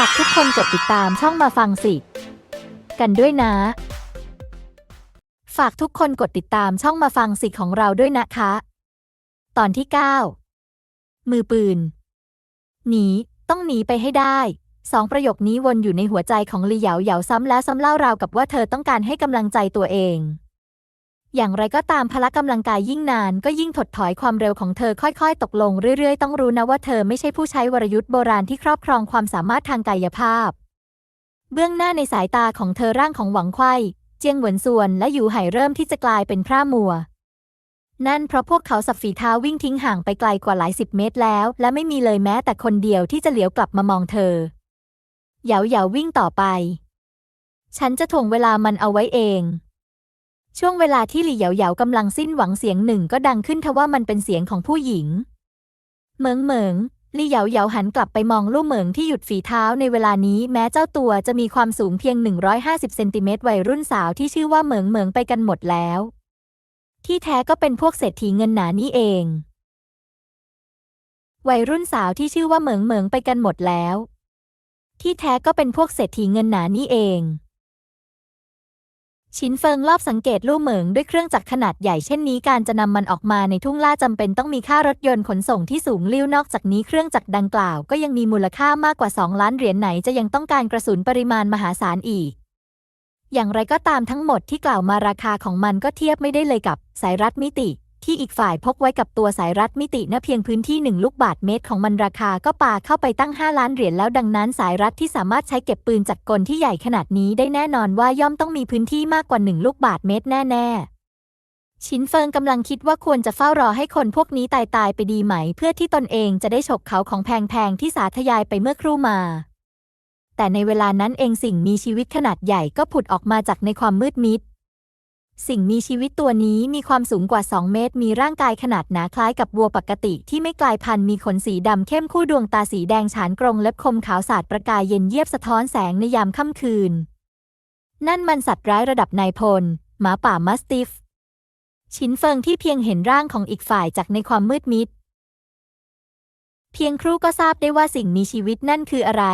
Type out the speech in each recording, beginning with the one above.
ฝากทุกคนกดติดตามช่องมาฟังสิ กันด้วยนะ ฝากทุกคนกดติดตามช่องมาฟังสิของเราด้วยนะคะ ตอนที่ 9 มือปืน หนี ต้องหนีไปให้ได้สองประโยคนี้วนอยู่ในหัวใจของลีเหยาเหยาซ้ำแล้วซ้ำเล่าราวกับว่าเธอต้องการให้กำลังใจตัวเอง อย่างไรก็ตามพละกำลังกายยิ่งนานก็ยิ่งถดถอยความเร็วของเธอค่อยๆ ตกลงเรื่อยๆ ต้องรู้นะว่าเธอไม่ใช่ผู้ใช้วรยุทธ์โบราณที่ครอบครองความสามารถทางกายภาพ เบื้องหน้าในสายตาของเธอร่างของหวังไขว้เจียงหวนส่วนและหยูไห่เริ่มที่จะกลายเป็นพร่ามัว นั่นเพราะพวกเขาสับฝีเท้าวิ่งทิ้งห่างไปไกลกว่าหลายสิบเมตรแล้ว และไม่มีเลยแม้แต่คนเดียวที่จะเหลียวกลับมามองเธอเหยาเหยาวิ่งต่อไป ฉันจะถ่วงเวลามันเอาไว้เอง ช่วงเวลาที่หลี่เหยาเหยากำลังสิ้นหวังเสียงหนึ่งก็ดังขึ้นทว่ามันเป็นเสียงของผู้หญิง เหมิงเหมิงหลี่เหยาเหยาหันกลับไปมองลู่เหมิงที่หยุดฝีเท้าในเวลานี้แม้เจ้าตัวจะมีความสูงเพียง 150 เซนติเมตรวัยรุ่นสาวที่ชื่อว่าเหมิงเหมิงไปกันหมดแล้ว ที่แท้ก็เป็นพวกเศรษฐีเงินหนานี่เอง วัยรุ่นสาวที่ชื่อว่าเหมิงเหมิงไปกันหมดแล้ว ที่แท้ก็เป็นพวกเศรษฐีเงินหนานี่เอง ชินเฟิงรอบสังเกตลู่เหมิงด้วยเครื่องจักรขนาดใหญ่เช่นนี้การจะนำมันออกมาในทุ่งล่าจำเป็นต้องมีค่ารถยนต์ขนส่งที่สูงลิ้วนอกจากนี้เครื่องจักรดังกล่าวก็ยังมีมูลค่ามากกว่า 2 ล้านเหรียญไหนจะยังต้องการกระสุนปริมาณมหาศาลอีก อย่างไรก็ตามทั้งหมดที่กล่าวมาราคาของมันก็เทียบไม่ได้เลยกับสายรัดมิติ ที่อีกฝ่ายพกไว้กับตัวสายรัดมิติณเพียงพื้นที่หนึ่งลูกบาทเมตรของมันราคาก็ปาเข้าไปตั้ง 5 ล้านเหรียญแล้วดังนั้นสายรัดที่สามารถใช้เก็บปืนจากกลที่ใหญ่ขนาดนี้ได้แน่นอนว่าย่อมต้องมีพื้นที่มากกว่าหนึ่งลูกบาทเมตรแน่ ๆชินเฟิงกำลังคิดว่าควรจะเฝ้ารอให้คนพวกนี้ตายตายไปดีไหม เพื่อที่ตนเองจะได้ฉกเขาของแพงๆที่สาธยายไปเมื่อครู่มา แต่ในเวลานั้นเองสิ่งมีชีวิตขนาดใหญ่ก็ผุดออกมาจากในความมืดมิด สิ่งมีชีวิตตัวนี้มีความสูงกว่า 2 เมตร มีร่างกายขนาดหนาคล้ายกับวัวปกติที่ไม่กลายพันธุ์มีขนสีดำเข้มคู่ดวงตาสีแดงฉานกรงเล็บคมขาวสาดประกายเย็นเยียบสะท้อนแสงในยามค่ำคืน นั่นมันสัตว์ร้ายระดับนายพล หมาป่ามัสติฟ ชินเฟิงที่เพียงเห็นร่างของอีกฝ่ายจากในความมืดมิด เพียงครู่ก็ทราบได้ว่าสิ่งมีชีวิตนั่นคืออะไร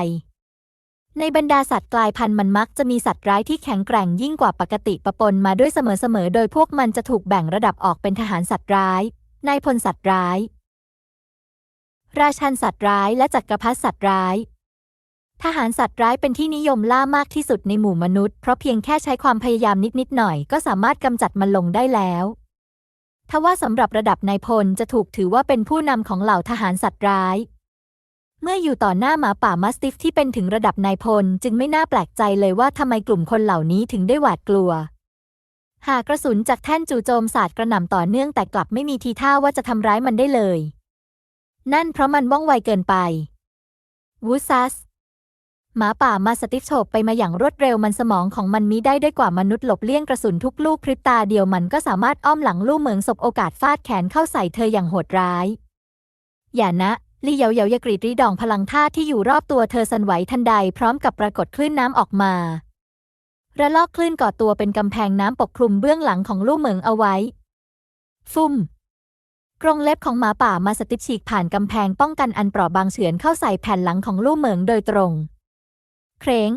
ในบรรดาสัตว์กลายพันธุ์มันมักจะมีสัตว์ร้ายที่แข็งแกร่งยิ่งกว่าปกติปะปนมาด้วยเสมอๆ โดยพวกมันจะถูกแบ่งระดับออกเป็นทหารสัตว์ร้าย นายพลสัตว์ร้าย ราชันสัตว์ร้ายและจักรพรรดิสัตว์ร้าย ทหารสัตว์ร้ายเป็นที่นิยมล่ามากที่สุดในหมู่มนุษย์ เพราะเพียงแค่ใช้ความพยายามนิดๆหน่อยก็สามารถกำจัดมันลงได้แล้วทว่าสำหรับระดับนายพลจะถูกถือว่าเป็นผู้นำของเหล่าทหารสัตว์ร้าย เมื่ออยู่ต่อหน้าหมาป่ามัสติฟที่เป็นถึงระดับนายพล จึงไม่น่าแปลกใจเลยว่าทำไมกลุ่มคนเหล่านี้ถึงได้หวาดกลัว หากกระสุนจากแท่นจู่โจมสาดกระหน่ำต่อเนื่องแต่กลับไม่มีทีท่าว่าจะทำร้ายมันได้เลย นั่นเพราะมันว่องไวเกินไป วูซัสหมาป่ามาสติฟโฉบไปมาอย่างรวดเร็วมันสมองของมันมีได้ด้วยกว่ามนุษย์หลบเลี่ยงกระสุนทุกลูกพริบตาเดียวมันก็สามารถอ้อมหลังลู่เหมืองศบโอกาสฟาดแขนเข้าใส่เธออย่างโหดร้าย อย่านะ ลี่เหยาเหยายากรีดรีดองพลังธาตุที่อยู่รอบตัวเธอสั่นไหวทันใดพร้อมกับปรากฏคลื่นน้ำออกมาระลอกคลื่นก่อตัวเป็นกำแพงน้ำปกคลุมเบื้องหลังของลู่เหมืองเอาไว้ ฟุ่ม กรงเล็บของหมาป่ามาสติปฉีกผ่านกำแพงป้องกันอันเปราะบางเฉือนเข้าใส่แผ่นหลังของลู่เหมืองโดยตรง เคร้ง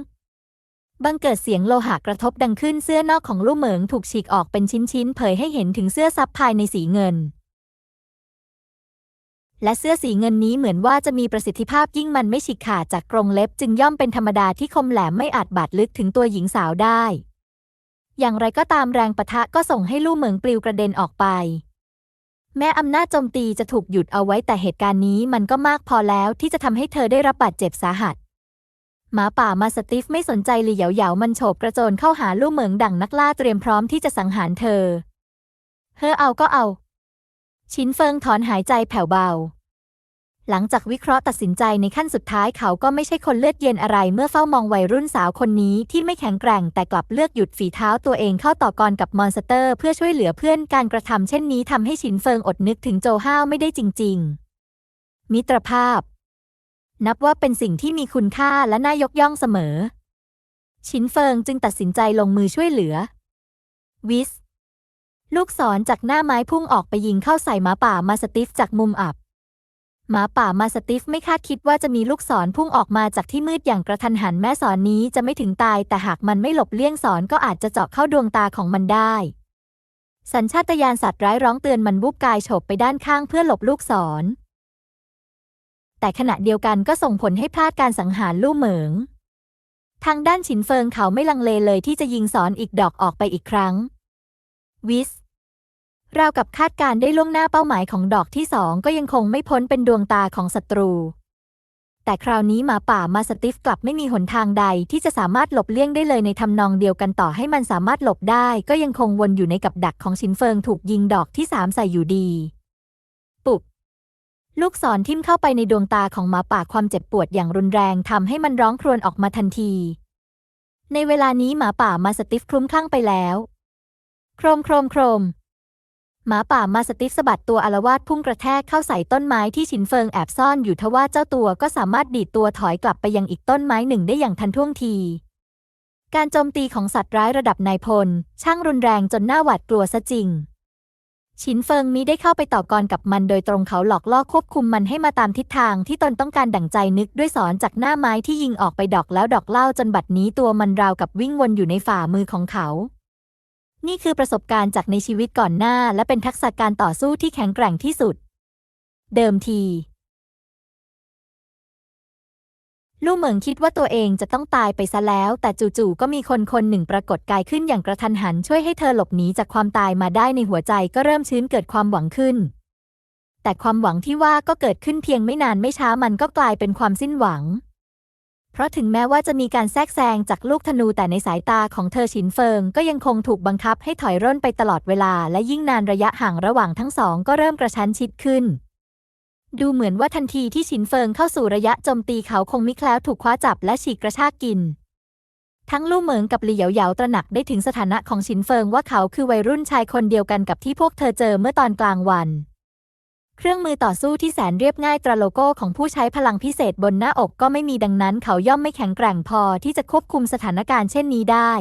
บังเกิดเสียงโลหะกระทบดังขึ้นเสื้อนอกของลู่เหมิงถูกฉีกออกเป็นชิ้นๆเผยให้เห็นถึงเสื้อซับภายในสีเงิน และเสื้อสีเงินนี้เหมือนว่าจะมีประสิทธิภาพยิ่งมันไม่ฉีกขาดจากกรงเล็บ จึงย่อมเป็นธรรมดาที่คมแหลมไม่อาจบาดลึกถึงตัวหญิงสาวได้ อย่างไรก็ตามแรงปะทะก็ส่งให้ลู่เหมิงปลิวกระเด็นออกไป แม้อำนาจโจมตีจะถูกหยุดเอาไว้แต่เหตุการณ์นี้มันก็มากพอแล้วที่จะทำให้เธอได้รับบาดเจ็บสาหัสหมาป่ามาสติฟไม่สนใจหลี่เหยาเหยามันโฉบกระโจนเข้าหาลู่เหมิงดั่งนักล่าเตรียมพร้อมที่จะสังหารเธอ เฮอเอาก็เอา ชินเฟิงถอนหายใจแผ่วเบา หลังจากวิเคราะห์ตัดสินใจในขั้นสุดท้ายเขาก็ไม่ใช่คนเลือดเย็นอะไร เมื่อเฝ้ามองวัยรุ่นสาวคนนี้ที่ไม่แข็งแกร่ง แต่กลับเลือกหยุดฝีเท้าตัวเองเข้าต่อกรกับมอนสเตอร์ เพื่อช่วยเหลือเพื่อนการกระทำเช่นนี้ทำให้ชินเฟิงอดนึกถึงโจห้าวไม่ได้จริง ๆ มิตรภาพ นับว่าเป็นสิ่งที่มีคุณค่าและน่ายกย่องเสมอ ชินเฟิงจึงตัดสินใจลงมือช่วยเหลือวิส ลูกศรจากหน้าไม้พุ่งออกไปยิงเข้าใส่หมาป่ามาสติฟจากมุมอับ หมาป่ามาสติฟไม่คาดคิดว่าจะมีลูกศรพุ่งออกมาจากที่มืดอย่างกระทันหันแม้ศรนนี้จะไม่ถึงตาย แต่หากมันไม่หลบเลี่ยงศรก็อาจจะเจาะเข้าดวงตาของมันได้ สัญชาตญาณสัตว์ร้ายร้องเตือนมันบุบกายโฉบไปด้านข้างเพื่อหลบลูกศร แต่ขณะเดียวกันก็ส่งผลให้พลาดการสังหารลู่เหมิง ทางด้านฉินเฟิงเขาไม่ลังเลเลยที่จะยิงสอนอีกดอกออกไปอีกครั้ง วิส ราวกับคาดการณ์ได้ล่วงหน้าเป้าหมายของดอกที่สองก็ยังคงไม่พ้นเป็นดวงตาของศัตรู แต่คราวนี้หมาป่ามาสติฟกลับไม่มีหนทางใดที่จะสามารถหลบเลี่ยงได้เลยในทำนองเดียวกันต่อให้มันสามารถหลบได้ ก็ยังคงวนอยู่ในกับดักของชินเฟิงถูกยิงดอกที่สามใส่อยู่ดีปุกลูกศรทิ่มเข้าไปในดวงตาของหมาป่าความเจ็บปวดอย่างรุนแรงทำให้มันร้องครวญออกมาทันที ในเวลานี้หมาป่ามาสติฟคลุ้มคลั่งไปแล้ว โครมโครมโครม หมาป่ามาสติฟสะบัดตัวอารวาสพุ่งกระแทกเข้าใส่ต้นไม้ที่ฉินเฟิงแอบซ่อนอยู่ทว่าเจ้าตัวก็สามารถดีดตัวถอยกลับไปยังอีกต้นไม้หนึ่งได้อย่างทันท่วงที การโจมตีของสัตว์ร้ายระดับนายพล ช่างรุนแรงจนน่าหวาดกลัวซะจริง ฉินเฟิงมิได้เข้าไปต่อกรกับมันโดยตรงเขาหลอกล่อควบคุมมันให้มาตามทิศทางที่ตนต้องการดั่งใจนึกด้วยสอนจากหน้าไม้ที่ยิงออกไปดอกแล้วดอกเล่าจนบัดนี้ตัวมันราวกับวิ่งวนอยู่ในฝ่ามือของเขา นี่คือประสบการณ์จากในชีวิตก่อนหน้า และเป็นทักษะการต่อสู้ที่แข็งแกร่งที่สุด เดิมที ลู่เหมิงคิดว่าตัวเองจะต้องตายไปซะแล้ว แต่จู่ๆก็มีคนคนหนึ่งปรากฏกายขึ้นอย่างกระทันหัน ช่วยให้เธอหลบหนีจากความตายมาได้ในหัวใจก็เริ่มชื้นเกิดความหวังขึ้น แต่ความหวังที่ว่าก็เกิดขึ้นเพียงไม่นานไม่ช้ามันก็กลายเป็นความสิ้นหวัง เพราะถึงแม้ว่าจะมีการแทรกแซงจากลูกธนูแต่ในสายตาของเธอฉินเฟิง ก็ยังคงถูกบังคับให้ถอยร่นไปตลอดเวลา และยิ่งนานระยะห่างระหว่างทั้งสองก็เริ่มกระชั้นชิดขึ้น ดูเหมือนว่าทันทีที่ฉินเฟิงเข้าสู่ระยะโจมตีเขาคงมิแคล้วถูกคว้าจับและฉีกกระชากกิน ทั้งลู่เหมิงกับหลี่เหยาเหยาตระหนักได้ถึงสถานะของฉินเฟิงว่าเขาคือวัยรุ่นชายคนเดียวกันกับที่พวกเธอเจอเมื่อตอนกลางวัน เครื่องมือต่อสู้ที่แสนเรียบง่ายตราโลโก้ของผู้ใช้พลังพิเศษบนหน้าอกก็ไม่มีดังนั้นเขาย่อมไม่แข็งแกร่งพอที่จะควบคุมสถานการณ์เช่นนี้ได้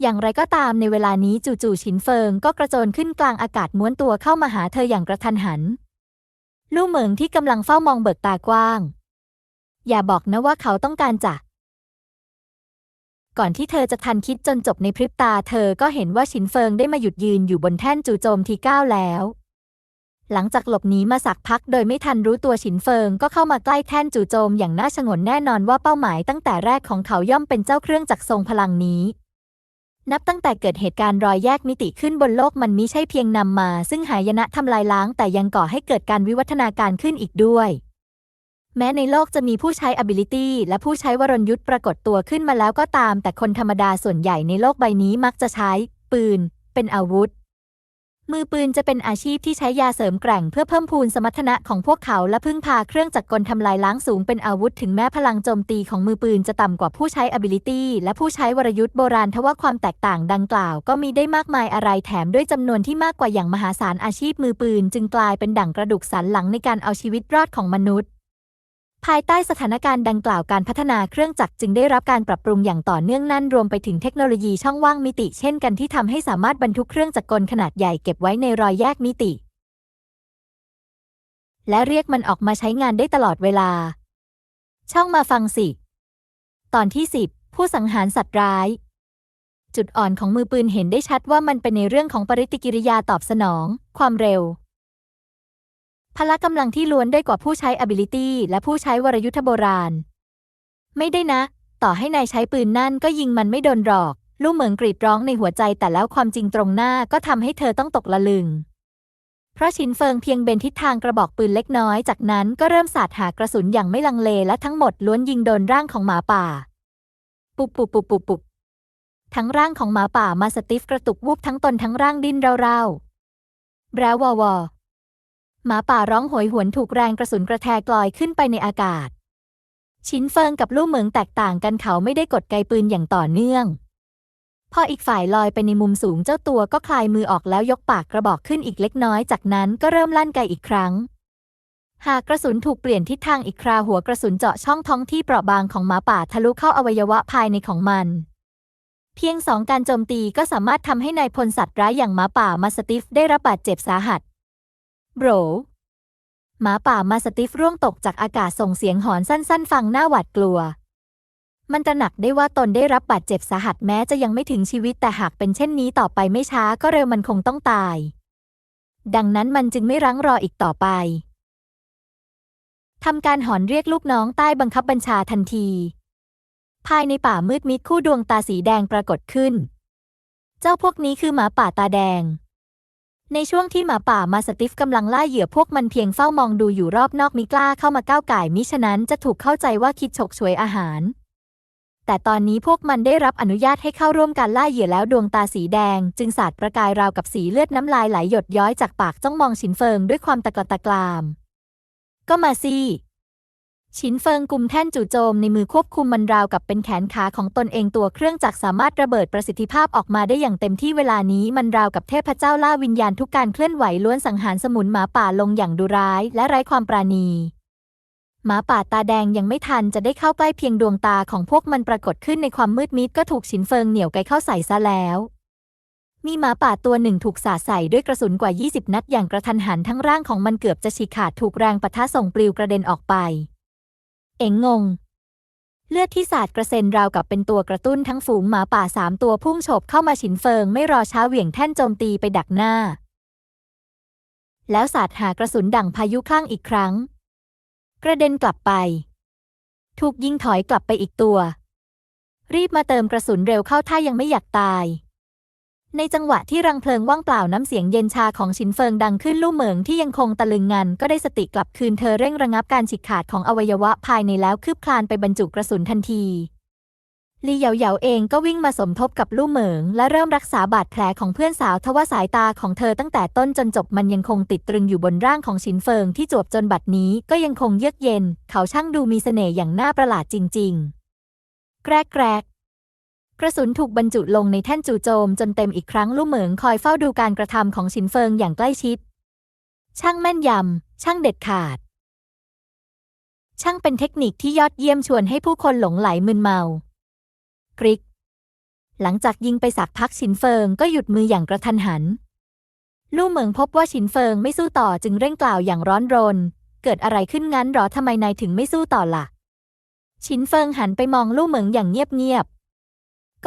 อย่างไรก็ตามในเวลานี้จู่ๆฉินเฟิงก็กระโจนขึ้นกลางอากาศม้วนตัวเข้ามาหาเธออย่างกระทันหัน ลู่เหมิงที่กำลังเฝ้ามองเบิกตากว้าง อย่าบอกนะว่าเขาต้องการจะก่อนที่เธอจะทันคิดจนจบในพริบตาเธอก็เห็นว่าฉินเฟิงได้มาหยุดยืนอยู่บนแท่นจู่โจมที่ก้าวแล้ว หลังจากหลบหนีมาสักพักโดยไม่ทันรู้ตัวฉินเฟิง ก็เข้ามาใกล้แท่นจู่โจมอย่างน่าชงนแน่นอนว่าเป้าหมายตั้งแต่แรกของเขาย่อมเป็นเจ้าเครื่องจักรทรงพลังนี้ นับตั้งแต่เกิดเหตุการณ์รอยแยกมิติขึ้นบนโลกมันมิใช่เพียงนำมา ซึ่งหายนะทำลายล้าง แต่ยังก่อให้เกิดการวิวัฒนาการขึ้นอีกด้วยแม้ในโลกจะมีผู้ใช้ ability และผู้ใช้วรณยุทธ์ปรากฏตัวขึ้นมาแล้วก็ตาม แต่คนธรรมดาส่วนใหญ่ในโลกใบนี้มักจะใช้ ปืน เป็นอาวุธ มือปืนจะเป็นอาชีพที่ใช้ยาเสริมแกร่งเพื่อเพิ่มพูนสมรรถนะของพวกเขาและพึ่งพาเครื่องจักรกลทำลายล้างสูงเป็นอาวุธถึงแม้พลังโจมตีของมือปืนจะต่ำกว่าผู้ใช้ ability และผู้ใช้วรยุทธ์โบราณทว่าความแตกต่างดังกล่าวก็มีได้มากมายอะไรแถมด้วยจำนวนที่มากกว่าอย่างมหาศาลอาชีพมือปืน จึงกลายเป็นดั่งกระดูกสันหลังในการเอาชีวิตรอดของมนุษย์ ภายใต้สถานการณ์ดังกล่าวการพัฒนาเครื่องจักรจึงได้รับการปรับปรุงอย่างต่อเนื่องนั่นรวมไปถึงเทคโนโลยีช่องว่างมิติ เช่นกันที่ทำให้สามารถบรรทุกเครื่องจักรกลขนาดใหญ่เก็บไว้ในรอยแยกมิติ และเรียกมันออกมาใช้งานได้ตลอดเวลา ช่องมาฟังสิ ตอนที่ 10 ผู้สังหารสัตว์ร้าย จุดอ่อนของมือปืนเห็นได้ชัดว่ามันเป็นในเรื่องของปฏิกิริยาตอบสนอง ความเร็ว พละกำลังที่ล้วนได้กว่าผู้ใช้ ability และผู้ใช้วรยุทธโบราณ ไม่ได้นะ ต่อให้นายใช้ปืนนั่นก็ยิงมันไม่โดนหรอก ลู่เหมิงกรีดร้องในหัวใจแต่แล้วความจริงตรงหน้าก็ทำให้เธอต้องตกละลึง เพราะชินเฟิงเพียงเบนทิศทางกระบอกปืนเล็กน้อย จากนั้นก็เริ่มสาดหากระสุนอย่างไม่ลังเลและทั้งหมดล้วนยิงโดนร่างของหมาป่า ปุบปุบปุบปุบปุบทั้งร่างของหมาป่ามาสติฟกระตุกวูบทั้งตนทั้งร่างดิ้นเร่าๆแบรววอ หมาป่าร้องโหยหวนถูกแรงกระสุนกระแทกลอยขึ้นไปในอากาศ ชินเฟิงกับลู่เหมิงแตกต่างกันเขาไม่ได้กดไกปืนอย่างต่อเนื่อง พออีกฝ่ายลอยไปในมุมสูงเจ้าตัวก็คลายมือออกแล้วยกปากกระบอกขึ้นอีกเล็กน้อย จากนั้นก็เริ่มลั่นไกอีกครั้ง หากกระสุนถูกเปลี่ยนทิศทางอีกคราหัวกระสุนเจาะช่องท้องที่เปราะบางของหมาป่าทะลุเข้าอวัยวะภายในของมันเพียงสองการโจมตีก็สามารถทำให้นายพลสัตว์ร้ายอย่างหมาป่ามาสติฟได้รับบาดเจ็บสาหัส โบรหมาป่ามาสติฟร่วงตกจากอากาศส่งเสียงหอนสั้นๆ ฟังหน้าหวาดกลัว มันตระหนักได้ว่าตนได้รับบาดเจ็บสาหัสแม้จะยังไม่ถึงชีวิตแต่หากเป็นเช่นนี้ต่อไปไม่ช้าก็เร็วมันคงต้องตาย ดังนั้นมันจึงไม่รั้งรออีกต่อไปทำการหอนเรียกลูกน้องใต้บังคับบัญชาทันที ภายในป่ามืดมิดคู่ดวงตาสีแดงปรากฏขึ้น เจ้าพวกนี้คือหมาป่าตาแดง ในช่วงที่หมาป่ามาสติฟกำลังล่าเหยื่อพวกมันเพียงเฝ้ามองดูอยู่รอบนอกมิกล้าเข้ามาก้าวไก่มิฉะนั้นจะถูกเข้าใจว่าคิดฉกฉวยอาหาร แต่ตอนนี้พวกมันได้รับอนุญาตให้เข้าร่วมการล่าเหยื่อแล้วดวงตาสีแดง จึงสาดประกายราวกับสีเลือดน้ำลายไหลหยดย้อยจากปากจ้องมองฉินเฟิงด้วยความตะกละตะกราม ก็มาสิ ฉินเฟิงกุมแท่นจู่โจมในมือควบคุมมันราวกับเป็นแขนขาของตนเองตัวเครื่องจักรสามารถระเบิดประสิทธิภาพออกมาได้อย่างเต็มที่เวลานี้มันราวกับเทพเจ้าล่าวิญญาณทุกการเคลื่อนไหวล้วนสังหารสมุนหมาป่าลงอย่างดุร้ายและไร้ความปราณีหมาป่าตาแดงยังไม่ทันจะได้เข้าใกล้เพียงดวงตาของพวกมันปรากฏขึ้นในความมืดมิดก็ถูกฉินเฟิงเหนี่ยวไกเข้าใส่ซะแล้ว มีหมาป่าตัวหนึ่งถูกสาใส่ด้วยกระสุนกว่า 20 นัดอย่างกระทันหันทั้งร่างของมันเกือบจะฉีกขาดถูกแรงปะทะส่งปลิวกระเด็นออกไป เอ็งงง เลือดที่สาดกระเซ็นราวกับเป็นตัวกระตุ้นทั้งฝูงหมาป่าสามตัวพุ่งโฉบเข้ามาฉินเฟิงไม่รอช้าเหวี่ยงแท่นโจมตีไปดักหน้า แล้วสาดหากระสุนดั่งพายุคลั่งอีกครั้ง กระเด็นกลับไป ถูกยิงถอยกลับไปอีกตัว รีบมาเติมกระสุนเร็วเข้าถ้ายังไม่อยากตาย ในจังหวะที่รังเพลิงว่างเปล่าน้ำเสียงเย็นชาของชินเฟิงดังขึ้นลู่เหมิงที่ยังคงตะลึงงันก็ได้สติกลับคืนเธอเร่งระงับการฉีกขาดของอวัยวะภายในแล้วคืบคลานไปบรรจุกระสุนทันทีลีเหยาเหยาเองก็วิ่งมาสมทบกับลู่เหมิง และเริ่มรักษาบาดแผลของเพื่อนสาวทว่าสายตาของเธอตั้งแต่ต้นจนจบมันยังคงติดตรึงอยู่บนร่างของชินเฟิงที่จวบจนบัดนี้ก็ยังคงเยือกเย็น เขาช่างดูมีเสน่ห์อย่างน่าประหลาดจริง ๆ แกรกแกรก กระสุนถูกบรรจุลงในแท่นจู่โจมจนเต็มอีกครั้งลู่เหมิงคอยเฝ้าดูการกระทำของชินเฟิงอย่างใกล้ชิด ช่างแม่นยำ ช่างเด็ดขาด ช่างเป็นเทคนิคที่ยอดเยี่ยมชวนให้ผู้คนหลงไหลมึนเมา กริก หลังจากยิงไปสักพักชินเฟิงก็หยุดมืออย่างกระทันหัน ลู่เหมิงพบว่าชินเฟิงไม่สู้ต่อจึงเร่งกล่าวอย่างร้อนรน เกิดอะไรขึ้นงั้นหรอทำไมนายถึงไม่สู้ต่อละ่ะชินเฟิงหันไปมองลู่เหมิงอย่างเงียบ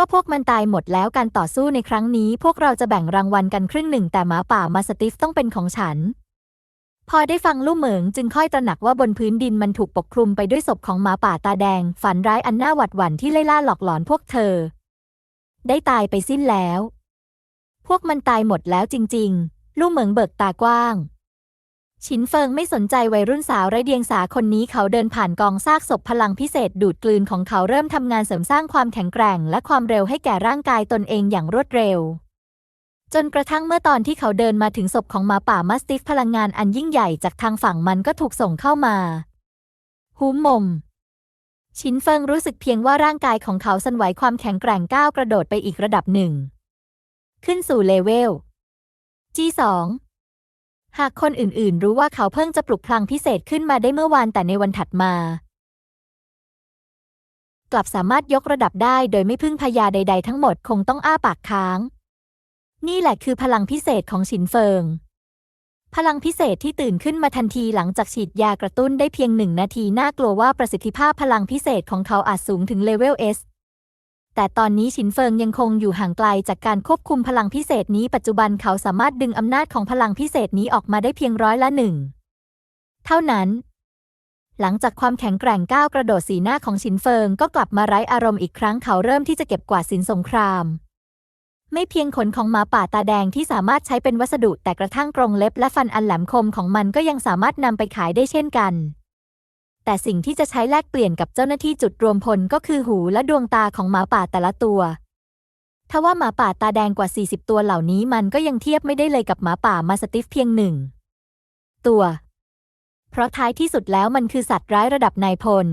ก็พวกมันตายหมดแล้วการต่อสู้ในครั้งนี้พวกเราจะแบ่งรางวัลกันครึ่งหนึ่งแต่หมาป่ามาสติฟต้องเป็นของฉัน พอได้ฟังลู่เหมิงจึงค่อยตระหนักว่าบนพื้นดินมันถูกปกคลุมไปด้วยศพของหมาป่าตาแดง ฝันร้ายอันน่าหวาดหวั่นที่ไล่ล่าหลอกหลอนพวกเธอ ได้ตายไปสิ้นแล้ว พวกมันตายหมดแล้วจริง ๆ ลู่เหมิงเบิกตากว้าง ฉินเฟิงไม่สนใจวัยรุ่นสาวไร้เดียงสาคนนี้เขาเดินผ่านกองซากศพพลังพิเศษดูดกลืนของเขาเริ่มทำงานเสริมสร้างความแข็งแกร่ง และความเร็วให้แก่ร่างกายตนเองอย่างรวดเร็ว จนกระทั่งเมื่อตอนที่เขาเดินมาถึงศพของหมาป่ามัสติฟพลังงานอันยิ่งใหญ่จากทางฝั่งมันก็ถูกส่งเข้ามาหูมมชินเฟิงรู้สึกเพียงว่าร่างกายของเขาสั่นไหวความแข็งแกร่งก้าวกระโดดไปอีกระดับหนึ่ง ขึ้นสู่เลเวล G2 หากคนอื่นๆ รู้ว่าเขาเพิ่งจะปลุกพลังพิเศษขึ้นมาได้เมื่อวานแต่ในวันถัดมา กลับสามารถยกระดับได้โดยไม่พึ่งพยาใด ๆ ทั้งหมดคงต้องอ้าปากค้าง นี่แหละคือพลังพิเศษของฉินเฟิง พลังพิเศษที่ตื่นขึ้นมาทันทีหลังจากฉีดยากระตุ้นได้เพียงหนึ่งนาทีน่ากลัวว่าประสิทธิภาพพลังพิเศษของเขาอาจสูงถึงเลเวล S แต่ตอนนี้ฉินเฟิงยังคงอยู่ห่างไกลจากการควบคุมพลังพิเศษนี้ปัจจุบันเขาสามารถดึงอำนาจของพลังพิเศษนี้ออกมาได้เพียงร้อยละหนึ่ง เท่านั้น หลังจากความแข็งแกร่งก้าวกระโดดสีหน้าของฉินเฟิงก็กลับมาไร้อารมณ์อีกครั้งเขาเริ่มที่จะเก็บกวาดสินสงคราม ไม่เพียงขนของหมาป่าตาแดงที่สามารถใช้เป็นวัสดุแต่กระทั่งกรงเล็บและฟันอันแหลมคมของมันก็ยังสามารถนำไปขายได้เช่นกัน แต่สิ่งที่จะใช้แลกเปลี่ยนกับเจ้าหน้าที่จุดรวมพลก็คือหูและดวงตาของหมาป่าแต่ละตัวทว่าหมาป่าตาแดงกว่า 40 ตัวเหล่านี้มันก็ยังเทียบไม่ได้เลยกับหมาป่ามาสติฟเพียงหนึ่งตัว เพราะท้ายที่สุดแล้วมันคือสัตว์ร้ายระดับนายพล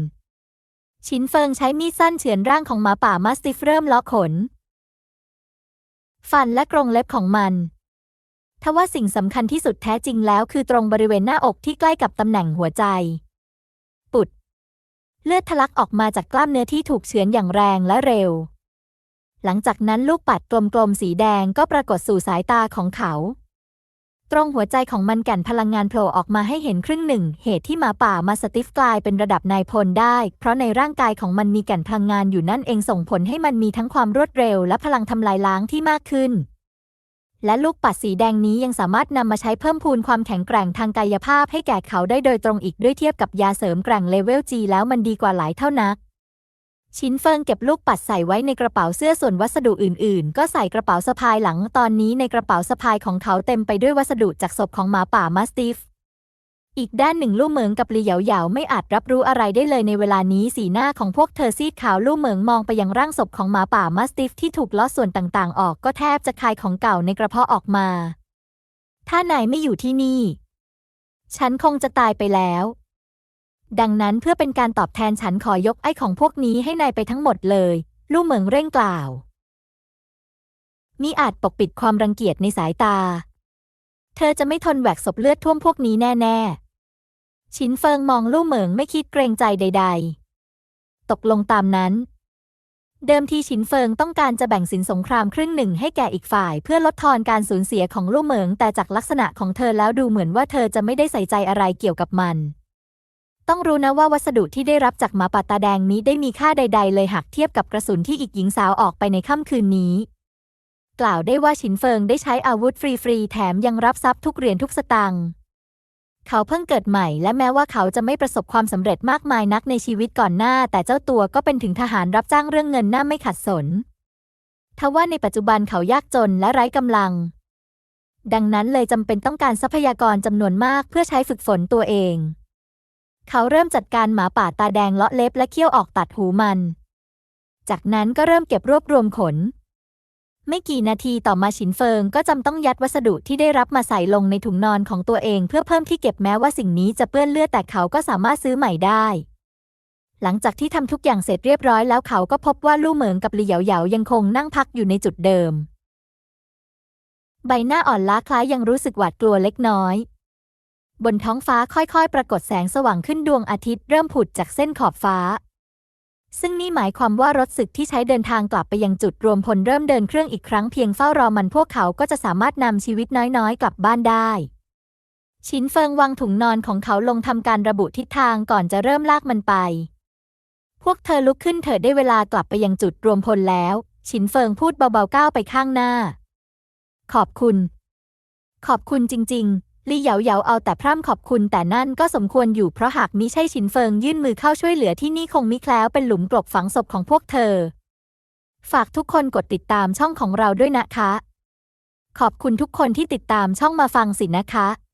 ชินเฟิงใช้มีดสั้นเฉือนร่างของหมาป่ามาสติฟเริ่มล็อกขน ฟันและกรงเล็บของมันทว่าสิ่งสำคัญที่สุดแท้จริงแล้วคือตรงบริเวณหน้าอกที่ใกล้กับตำแหน่งหัวใจ เลือดทะลักออกมาจากกล้ามเนื้อที่ถูกเฉือนอย่างแรงและเร็ว หลังจากนั้นลูกปัดกลมๆสีแดงก็ปรากฏสู่สายตาของเขา ตรงหัวใจของมันแก่นพลังงานโผล่ออกมาให้เห็นครึ่งหนึ่ง เหตุที่หมาป่ามาสติฟกลายเป็นระดับนายพลได้ เพราะในร่างกายของมันมีแก่นพลังงานอยู่นั่นเองส่งผลให้มันมีทั้งความรวดเร็วและพลังทำลายล้างที่มากขึ้น และลูกปัดสีแดงนี้ยังสามารถนำมาใช้เพิ่มพูนความแข็งแกร่งทางกายภาพให้แก่เขาได้โดยตรงอีกด้วยเทียบกับยาเสริมแกร่งเลเวล G แล้วมันดีกว่าหลายเท่านัก ชิ้นเฟิงเก็บลูกปัดใส่ไว้ในกระเป๋าเสื้อส่วนวัสดุอื่น ๆ ก็ใส่กระเป๋าสะพายหลังตอนนี้ในกระเป๋าสะพายของเขาเต็มไปด้วยวัสดุจากศพของหมาป่ามาสติฟ อีกด้านหนึ่งลู่เหมิงกับลีเหยาเหยาไม่อาจรับรู้อะไรได้เลยในเวลานี้สีหน้าของพวกเธอซีดขาวลู่เหมิงมองไปยังร่างศพของหมาป่ามาสติฟที่ถูกล้อส่วนต่างๆ ออกก็แทบจะคายของเก่าในกระเพาะออกมา ถ้านายไม่อยู่ที่นี่ ฉันคงจะตายไปแล้ว ดังนั้นเพื่อเป็นการตอบแทนฉันขอยกไอ้ของพวกนี้ให้นายไปทั้งหมดเลยลู่เหมิงเร่งกล่าวมิอาจปกปิดความรังเกียจในสายตา เธอจะไม่ทนแหวกศพเลือดท่วมพวกนี้แน่ ๆ ชินเฟิงมองลู่เหมิงไม่คิดเกรงใจใด ๆ ตกลงตามนั้น เดิมทีชินเฟิงต้องการจะแบ่งสินสงครามครึ่งหนึ่งให้แก่อีกฝ่าย เพื่อลดทอนการสูญเสียของลู่เหมิง แต่จากลักษณะของเธอแล้วดูเหมือนว่าเธอจะไม่ได้ใส่ใจอะไรเกี่ยวกับมัน ต้องรู้นะว่าวัสดุที่ได้รับจากหมาป่าตาแดงนี้ได้มีค่าใด ๆ เลยหากเทียบกับกระสุนที่อีกหญิงสาวออกไปในค่ำคืนนี้กล่าวได้ว่าฉินเฟิงได้ใช้อาวุธฟรีๆ แถมยังรับทรัพย์ทุกเหรียญทุกสตางค์ เขาเพิ่งเกิดใหม่ และแม้ว่าเขาจะไม่ประสบความสำเร็จมากมายนักในชีวิตก่อนหน้า แต่เจ้าตัวก็เป็นถึงทหารรับจ้างเรื่องเงินหน้าไม่ขัดสนทว่าในปัจจุบันเขายากจนและไร้กำลัง ดังนั้นเลยจำเป็นต้องการทรัพยากรจำนวนมากเพื่อใช้ฝึกฝนตัวเอง เขาเริ่มจัดการหมาป่าตาแดงเลาะเล็บและเคี้ยวออกตัดหูมัน จากนั้นก็เริ่มเก็บรวบรวมขน ไม่กี่นาทีต่อมาฉินเฟิงก็จำต้องยัดวัสดุที่ได้รับมาใส่ลงในถุงนอนของตัวเอง เพื่อเพิ่มที่เก็บแม้ว่าสิ่งนี้จะเปื้อนเลือดแต่เขาก็สามารถซื้อใหม่ได้ หลังจากที่ทำทุกอย่างเสร็จเรียบร้อยแล้วเขาก็พบว่าลู่เหมิงกับหลี่เหยาเหยายังคงนั่งพักอยู่ในจุดเดิม ใบหน้าอ่อนล้าคล้ายยังรู้สึกหวาดกลัวเล็กน้อย บนท้องฟ้าค่อยๆ ปรากฏแสงสว่างขึ้นดวงอาทิตย์เริ่มผุดจากเส้นขอบฟ้า ซึ่งนี่หมายความว่ารถศึกที่ใช้เดินทางกลับไปยังจุดรวมพลเริ่มเดินเครื่องอีกครั้งเพียงเฝ้ารอมันพวกเขาก็จะสามารถนำชีวิตน้อยๆ กลับบ้านได้ ชินเฟิงวางถุงนอนของเขาลงทำการระบุทิศทางก่อนจะเริ่มลากมันไป พวกเธอลุกขึ้นเถิดได้เวลากลับไปยังจุดรวมพลแล้ว ชินเฟิงพูดเบาๆก้าวไปข้างหน้า ขอบคุณ ขอบคุณจริง ๆ ลี่เหยาเหยาเอาแต่พร่ำขอบคุณแต่นั่นก็สมควรอยู่เพราะหากมิใช่ชินเฟิงยื่นมือเข้าช่วยเหลือที่นี่คงมิแคล้วเป็นหลุมกลบฝังศพของพวกเธอ ฝากทุกคนกดติดตามช่องของเราด้วยนะคะ ขอบคุณทุกคนที่ติดตามช่องมาฟังสินะคะ